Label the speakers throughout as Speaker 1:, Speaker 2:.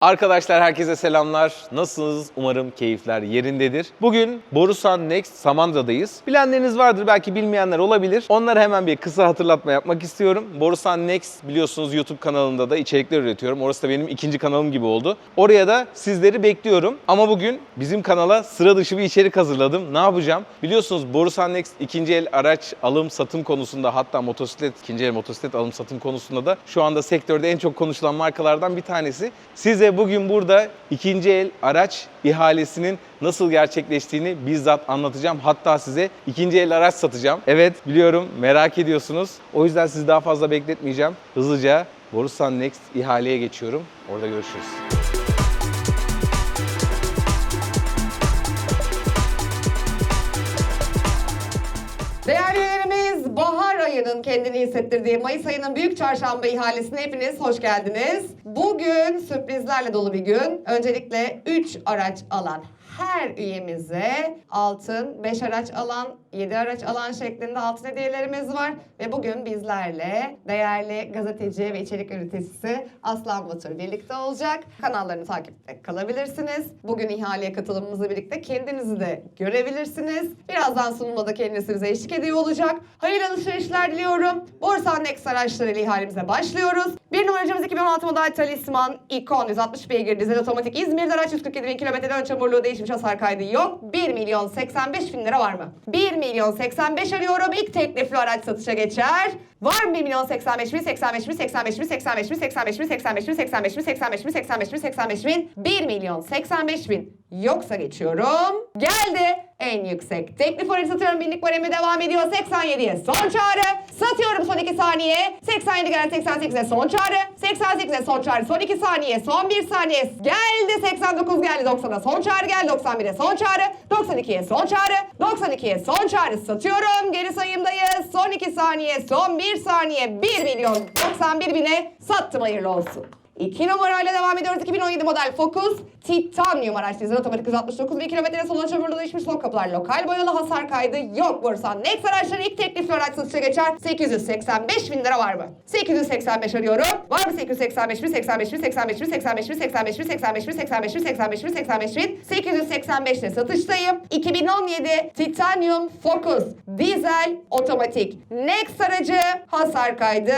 Speaker 1: Arkadaşlar herkese selamlar. Nasılsınız? Umarım keyifler yerindedir. Bugün Borusan Next Samandıra'dayız. Bilenleriniz vardır belki bilmeyenler olabilir. Onlara hemen bir kısa hatırlatma yapmak istiyorum. Borusan Next biliyorsunuz YouTube kanalında da içerikler üretiyorum. Orası da benim ikinci kanalım gibi oldu. Oraya da sizleri bekliyorum. Ama bugün bizim kanala sıra dışı bir içerik hazırladım. Ne yapacağım? Biliyorsunuz Borusan Next ikinci el araç alım satım konusunda hatta motosiklet, ikinci el motosiklet alım satım konusunda da şu anda sektörde en çok konuşulan markalardan bir tanesi. Size bugün burada ikinci el araç ihalesinin nasıl gerçekleştiğini bizzat anlatacağım. Hatta size ikinci el araç satacağım. Evet biliyorum merak ediyorsunuz. O yüzden sizi daha fazla bekletmeyeceğim. Hızlıca Borusan Next ihaleye geçiyorum. Orada görüşürüz.
Speaker 2: Bahar ayının kendini hissettirdiği Mayıs ayının büyük çarşamba ihalesine hepiniz hoş geldiniz. Bugün sürprizlerle dolu bir gün. Öncelikle 3 araç alan her üyemize altın, 5 araç alan, 7 araç alan şeklinde altın hediyelerimiz var. Ve bugün bizlerle değerli gazeteci ve içerik üreticisi Aslan Batur birlikte olacak. Kanallarını takipte kalabilirsiniz. Bugün ihaleye katılımımızla birlikte kendinizi de görebilirsiniz. Birazdan sunumda da kendisi bize eşlik ediyor olacak. Hayırlı alışverişler diliyorum. Borsan Next araçlarıyla ihalemize başlıyoruz. Bir numaracımız 2016 model Talisman Icon 160 beygir dizel otomatik İzmir'de araç 147 bin kilometrede ön çamurluğu değişmiş hasar kaydı yok. 1 milyon 85 bin lira var mı? 1 milyon 85 arıyorum. İlk teklifli araç satışa geçer. Var mı 1 milyon 85 bin, 85 bin, 85 bin, 85 bin, 85 bin, 85 bin, 85 bin, 85 bin, 85 bin, 85 bin, 1 milyon 85 bin. Yoksa geçiyorum. Geldi. En yüksek teklif aracı satıyorum. Binlik baremi devam ediyor. 87'ye son çağrı. Satıyorum son 2 saniye. 87 geldi 88'e son çağrı. 88'e son çağrı. Son 2 saniye. Son 1 saniye. Geldi 89 geldi. 90'a son çağrı geldi. 91'e son çağrı. 92'ye son çağrı. 92'ye son çağrı satıyorum. Geri sayımdayız. Son 2 saniye. Son 1 saniye. 1 milyon 91 bine sattım hayırlı olsun. 2 numarayla devam ediyoruz. 2017 model Focus. Titanium araç dizel otomatik 169 bin kilometre salon çamurlu değişmiş son kapılar lokal boyalı hasar kaydı yok Borsan. Next araçları ilk teklifli araç satışa geçer. 885 bin lira var mı? 885 arıyorum. Var mı 885 bin, 85 bin, 85 bin, 85 bin, 85 bin, 85 bin, 85 bin, 85 bin, 85 bin. 885 ile satıştayım. 2017 Titanium Focus dizel otomatik. Next aracı hasar kaydı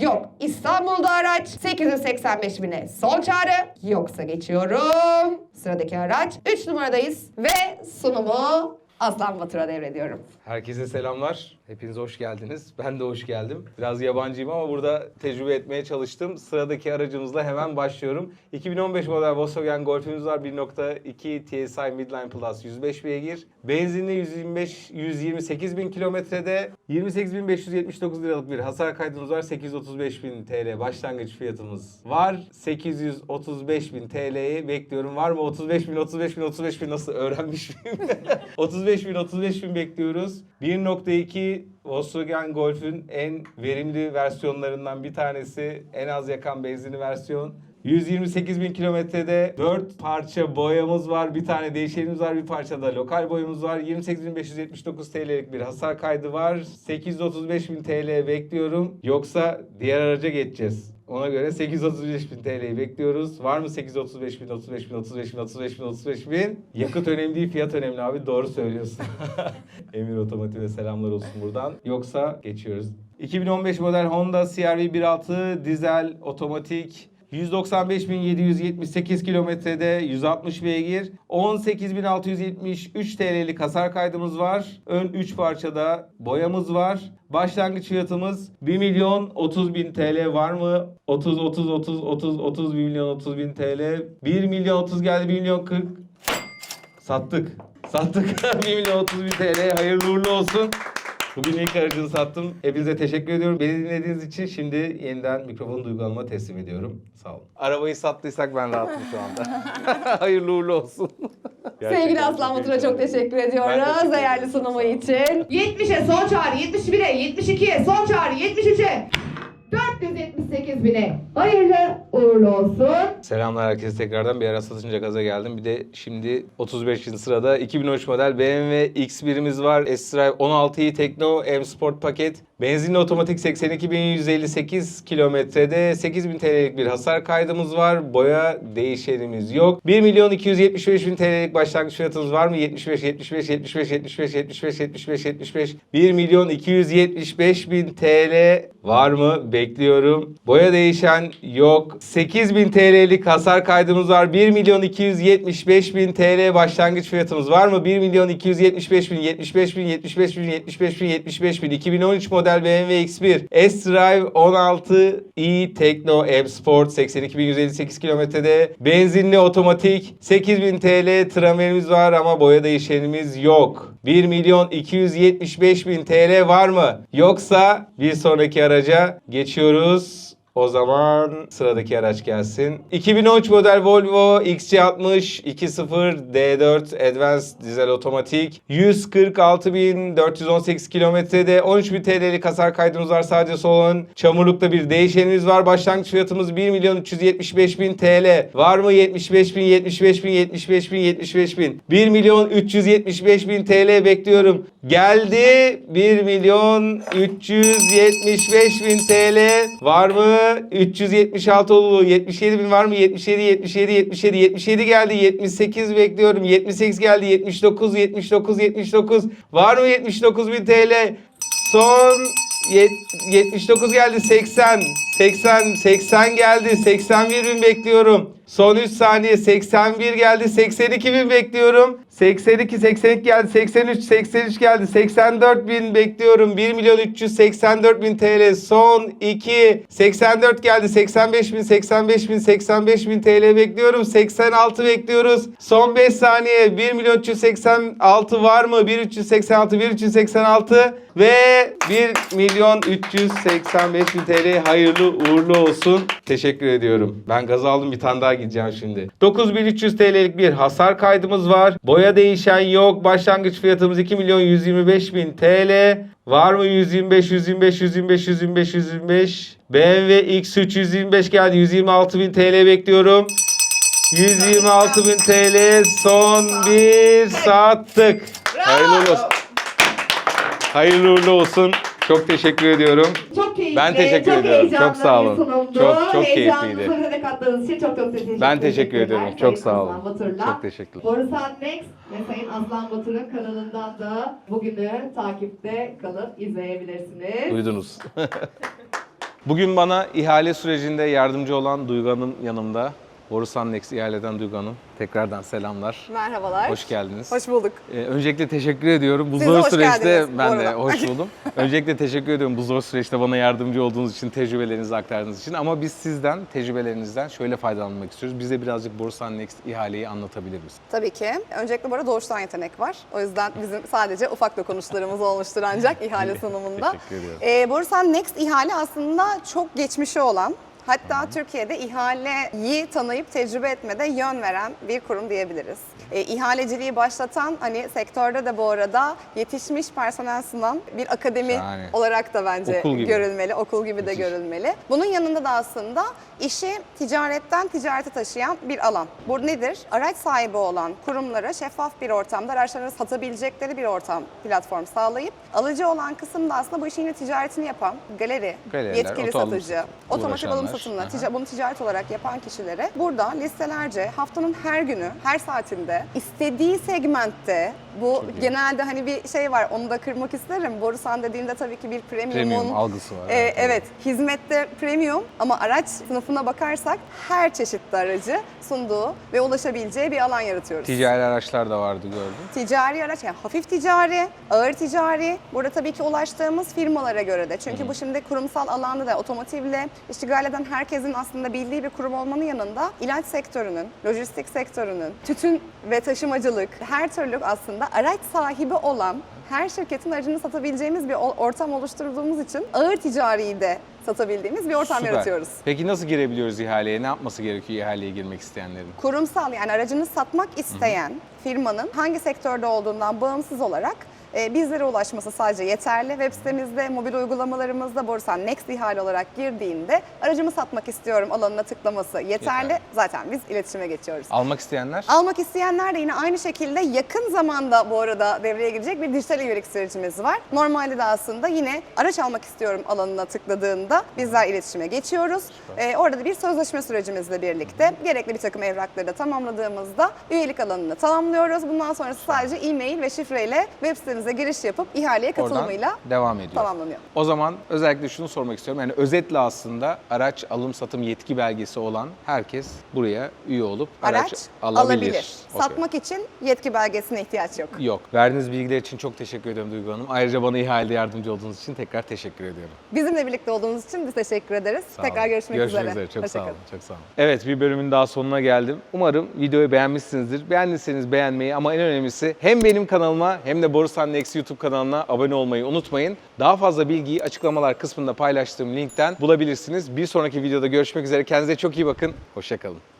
Speaker 2: yok. İstanbul'da araç 885 bine son çağrı yoksa geçiyorum. Sıradaki araç 3 numaradayız ve sunumu Aslan Batur'a devrediyorum.
Speaker 1: Herkese selamlar. Hepiniz hoş geldiniz. Ben de hoş geldim. Biraz yabancıyım ama burada tecrübe etmeye çalıştım. Sıradaki aracımızla hemen başlıyorum. 2015 model Volkswagen Golf'ümüz var. 1.2 TSI Midline Plus 105 beygir. Benzinli 125 128 bin kilometrede 28.579 liralık bir hasar kaydımız var. 835 bin TL başlangıç fiyatımız var. 835 bin TL'yi bekliyorum. Var mı 35 bin 35 bin 35 bin nasıl öğrenmiş miyim? 35 bin 35 bin bekliyoruz. 1.2 Volkswagen Golf'ün en verimli versiyonlarından bir tanesi. En az yakan benzinli versiyon. 128 bin kilometrede 4 parça boyamız var. Bir tane değişenimiz var. Bir parça da lokal boyamız var. 28.579 TL'lik bir hasar kaydı var. 835 bin TL bekliyorum. Yoksa diğer araca geçeceğiz. Ona göre 835 bin TL'yi bekliyoruz. Var mı 835 bin, 35 bin, 35 bin, 35 bin, 35 bin? Yakıt önemli değil, fiyat önemli abi. Doğru söylüyorsun. Emir Otomotiv'e selamlar olsun buradan. Yoksa geçiyoruz. 2015 model Honda CR-V 1.6 dizel otomatik 195.778 kilometrede 160 beygir 18.673 TL'lik hasar kaydımız var. Ön 3 parçada boyamız var. Başlangıç fiyatımız 1 milyon 30 bin TL var mı? 30 30 30 30 30 1 milyon 30 bin TL. 1 milyon 30 geldi 1 milyon 40. Sattık. Sattık. 1 milyon 30 bin TL. Hayırlı uğurlu olsun. Bugün ilk aracını sattım. Hepinize teşekkür ediyorum. Beni dinlediğiniz için şimdi yeniden mikrofonu Duygu Hanım'a teslim ediyorum. Sağ olun. Arabayı sattıysak ben rahatım şu anda. Hayırlı uğurlu olsun.
Speaker 2: Sevgili Aslan Batur'a çok teşekkür ediyoruz
Speaker 1: Ben teşekkür
Speaker 2: değerli
Speaker 1: ederim.
Speaker 2: sunumu için.
Speaker 3: 70'e son çağrı, 71'e, 72'ye son çağrı, 73'e, 478 bine. Hayırlı uğurlu olsun.
Speaker 1: Selamlar herkese tekrardan. Bir ara satınca gaza geldim. Bir de şimdi 35. sırada 2013 model BMW X1'imiz var. S-Drive 16i Tekno M Sport paket. Benzinli otomatik 82.158 kilometrede 8.000 TL'lik bir hasar kaydımız var. Boya değişenimiz yok. 1 milyon 275 bin TL'lik başlangıç fiyatımız var mı? 75, 75, 75, 75, 75, 75, 75. 1 milyon 275 bin TL var mı? Bekliyorum. Boya değişen yok. 8 bin TL'lik hasar kaydımız var. 1 milyon 275 bin TL başlangıç fiyatımız var mı? 1 milyon 275 bin, 75 bin, 75 bin, 75 bin, 75 bin. 2013 model BMW X1 S-Drive 16i Tekno M Sport 82.158 kilometrede benzinli otomatik 8000 TL tramerimiz var ama boya değişenimiz yok. 1 milyon 275 bin TL var mı? Yoksa bir sonraki araca geçiyoruz. O zaman sıradaki araç gelsin. 2013 model Volvo XC60 2.0 D4 Advanced dizel otomatik. 146.418 kilometrede 13.000 TL'lik hasar kaydımız var sadece solun. Çamurlukta bir değişenimiz var. Başlangıç fiyatımız 1 milyon 375 bin TL. Var mı 75 bin, 75 bin, 75 bin, 75 bin. 1 milyon 375 bin TL bekliyorum. Geldi 1 milyon 375 bin TL. Var mı? 376 oldu. 77 bin var mı? 77, 77, 77, 77 geldi. 78 bekliyorum. 78 geldi. 79, 79, 79. Var mı 79 bin TL? Son yet- 79 geldi 80 80 80 geldi 81 bin bekliyorum. Son 3 saniye 81 geldi 82 bin bekliyorum. 82 82 geldi 83 83 geldi 84 bin bekliyorum. 1 milyon 384 bin TL son 2 84 geldi 85 bin 85 bin 85 bin TL bekliyorum. 86 bekliyoruz. Son 5 saniye 1 milyon 386 var mı? 1 386 1 386 ve 1 milyon 385 bin TL hayırlı uğurlu olsun. Teşekkür ediyorum. Ben gaz aldım bir tane daha gideceğim şimdi. 9300 TL'lik bir hasar kaydımız var. Boya değişen yok. Başlangıç fiyatımız 2 milyon 125 bin TL. Var mı 125, 125, 125, 125, 125? BMW X3 125 geldi. 126 bin TL bekliyorum. 126 bin TL son bir saatlik. Hayırlı olsun. Hayırlı uğurlu olsun. Çok teşekkür ediyorum.
Speaker 3: Çok keyifli,
Speaker 1: Ben teşekkür
Speaker 3: çok
Speaker 1: ediyorum. Çok sağ olun. Çok- çok keyifliydi.
Speaker 3: bize kattığınız için çok çok teşekkür
Speaker 1: Ben teşekkür ediyorum. Çok sağ olun. Çok teşekkürler.
Speaker 3: Borusan Next ve Sayın Aslan Batur'un kanalından da bugünü takipte kalıp izleyebilirsiniz.
Speaker 1: Duydunuz. Bugün bana ihale sürecinde yardımcı olan Duygu'nun yanımda. Borusan Next ihaleden Duygu Hanım. Tekrardan selamlar.
Speaker 4: Merhabalar.
Speaker 1: Hoş geldiniz.
Speaker 4: Hoş bulduk.
Speaker 1: Ee, öncelikle teşekkür ediyorum. Bu
Speaker 4: Siz
Speaker 1: zor süreçte
Speaker 4: geldiniz
Speaker 1: ben de hoş buldum. öncelikle teşekkür ediyorum bu zor süreçte bana yardımcı olduğunuz için, tecrübelerinizi aktardığınız için. Ama biz sizden, tecrübelerinizden şöyle faydalanmak istiyoruz. Bize birazcık Borusan Next ihaleyi anlatabilir misiniz?
Speaker 4: Tabii ki. Öncelikle bu arada doğuştan yetenek var. O yüzden bizim sadece ufak dokunuşlarımız olmuştur ancak ihale sunumunda.
Speaker 1: Teşekkür ediyorum.
Speaker 4: Ee, Borusan Next ihale aslında çok geçmişi olan Hatta Türkiye'de ihaleyi tanıyıp tecrübe etmede yön veren bir kurum diyebiliriz. E, ihaleciliği başlatan hani sektörde de bu arada yetişmiş personel sunan bir akademi
Speaker 1: Şahane.
Speaker 4: olarak da bence
Speaker 1: Okul gibi.
Speaker 4: görülmeli, okul gibi de
Speaker 1: Müthiş.
Speaker 4: görülmeli. Bunun yanında da aslında işi ticaretten ticarete taşıyan bir alan. Bu nedir? Araç sahibi olan kurumlara şeffaf bir ortamda araçlarını satabilecekleri bir ortam, platform sağlayıp alıcı olan kısımda aslında bu işin yine ticaretini yapan galeri,
Speaker 1: Galeriler,
Speaker 4: yetkili satıcı, otomotiv alım
Speaker 1: Aha.
Speaker 4: tica- bunu ticaret olarak yapan kişilere burada listelerce haftanın her günü, her saatinde istediği segmentte bu
Speaker 1: iyi.
Speaker 4: genelde hani bir şey var onu da kırmak isterim. Borusan dediğinde tabii ki bir premiumun
Speaker 1: Premium algısı var.
Speaker 4: ee,
Speaker 1: evet,
Speaker 4: evet, hizmette premium ama araç sınıfına bakarsak her çeşitli aracı sunduğu ve ulaşabileceği bir alan yaratıyoruz.
Speaker 1: Ticari araçlar da vardı gördüm.
Speaker 4: Ticari araç, yani hafif ticari, ağır ticari. Burada tabii ki ulaştığımız firmalara göre de. Çünkü bu şimdi kurumsal alanda da otomotivle iştigal eden herkesin aslında bildiği bir kurum olmanın yanında ilaç sektörünün, lojistik sektörünün, tütün ve taşımacılık her türlü aslında araç sahibi olan her şirketin aracını satabileceğimiz bir ortam oluşturduğumuz için ağır ticariyi de satabildiğimiz bir ortam
Speaker 1: Süper.
Speaker 4: yaratıyoruz.
Speaker 1: Peki nasıl girebiliyoruz ihaleye? Ne yapması gerekiyor ihaleye girmek isteyenlerin?
Speaker 4: kurumsal yani aracını satmak isteyen firmanın hangi sektörde olduğundan bağımsız olarak e, bizlere ulaşması sadece yeterli. Web sitemizde, mobil uygulamalarımızda Borusan Next ihale olarak girdiğinde aracımı satmak istiyorum alanına tıklaması yeterli.
Speaker 1: Yeterli.
Speaker 4: Zaten biz iletişime geçiyoruz.
Speaker 1: Almak isteyenler?
Speaker 4: Almak isteyenler de yine aynı şekilde yakın zamanda bu arada devreye girecek bir dijital üyelik sürecimiz var. Normalde de aslında yine araç almak istiyorum alanına tıkladığında bizler iletişime geçiyoruz. Ee, orada da bir sözleşme sürecimizle birlikte gerekli bir takım evrakları da tamamladığımızda üyelik alanını tamamlıyoruz. Bundan sonrası sadece e-mail ve şifreyle web sitemize giriş yapıp ihaleye
Speaker 1: Oradan
Speaker 4: katılımıyla
Speaker 1: devam ediyor.
Speaker 4: tamamlanıyor.
Speaker 1: O zaman özellikle şunu sormak istiyorum. Yani özetle aslında araç alım satım yetki belgesi olan herkes buraya üye olup araç,
Speaker 4: Araç
Speaker 1: alabilir.
Speaker 4: alabilir.
Speaker 1: Okey.
Speaker 4: Satmak için yetki belgesine ihtiyaç yok.
Speaker 1: Yok. Verdiğiniz bilgiler için çok teşekkür ediyorum Duygu Hanım. Ayrıca bana ihalede yardımcı olduğunuz için tekrar teşekkür ediyorum.
Speaker 4: Bizimle birlikte olduğunuz için biz teşekkür ederiz.
Speaker 1: Sağ
Speaker 4: Tekrar
Speaker 1: olun.
Speaker 4: görüşmek,
Speaker 1: Görüşmek
Speaker 4: üzere.
Speaker 1: üzere. Çok sağ olun. Çok sağ olun. Evet bir bölümün daha sonuna geldim. Umarım videoyu beğenmişsinizdir. Beğendiyseniz beğenmeyi ama en önemlisi hem benim kanalıma hem de Borusan Next YouTube kanalına abone olmayı unutmayın. Daha fazla bilgiyi açıklamalar kısmında paylaştığım linkten bulabilirsiniz. Bir sonraki videoda görüşmek üzere. Kendinize çok iyi bakın. Hoşçakalın.